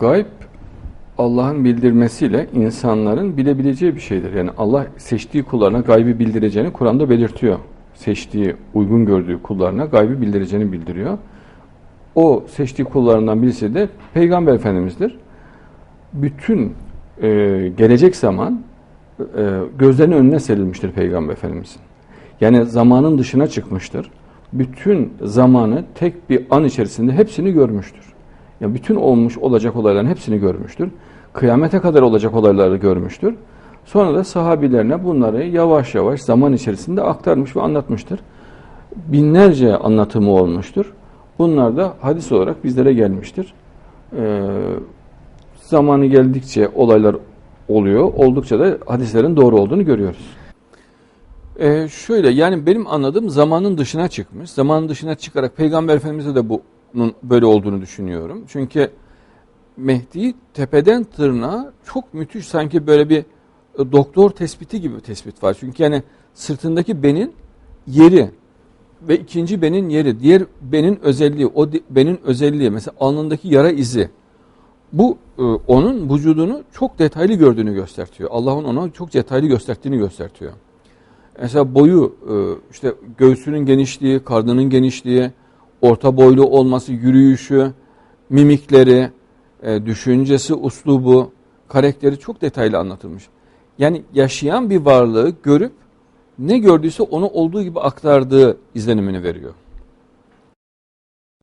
Gayb Allah'ın bildirmesiyle insanların bilebileceği bir şeydir. Yani Allah seçtiği kullarına gaybi bildireceğini Kur'an'da belirtiyor. Seçtiği, uygun gördüğü kullarına gaybi bildireceğini bildiriyor. O seçtiği kullarından birisi de Peygamber Efendimiz'dir. Bütün e, gelecek zaman e, gözlerinin önüne serilmiştir Peygamber Efendimiz'in. Yani zamanın dışına çıkmıştır. Bütün zamanı tek bir an içerisinde hepsini görmüştür. Ya bütün olmuş olacak olayların hepsini görmüştür. Kıyamete kadar olacak olayları görmüştür. Sonra da sahabilerine bunları yavaş yavaş zaman içerisinde aktarmış ve anlatmıştır. Binlerce anlatımı olmuştur. Bunlar da hadis olarak bizlere gelmiştir. Ee, zamanı geldikçe olaylar oluyor. Oldukça da hadislerin doğru olduğunu görüyoruz. Ee, şöyle yani benim anladığım zamanın dışına çıkmış. Zamanın dışına çıkarak Peygamber Efendimiz'e de bunun böyle olduğunu düşünüyorum. Çünkü Mehdi tepeden tırnağa çok müthiş sanki böyle bir e, doktor tespiti gibi bir tespit var. Çünkü yani sırtındaki benin yeri ve ikinci benin yeri, diğer benin özelliği, o benin özelliği mesela alnındaki yara izi. Bu e, onun vücudunu çok detaylı gördüğünü gösteriyor. Allah'ın ona çok detaylı gösterdiğini gösteriyor. Mesela boyu, e, işte göğsünün genişliği, karnının genişliği, orta boylu olması, yürüyüşü, mimikleri, e, düşüncesi, uslubu, karakteri çok detaylı anlatılmış. Yani yaşayan bir varlığı görüp ne gördüyse onu olduğu gibi aktardığı izlenimini veriyor.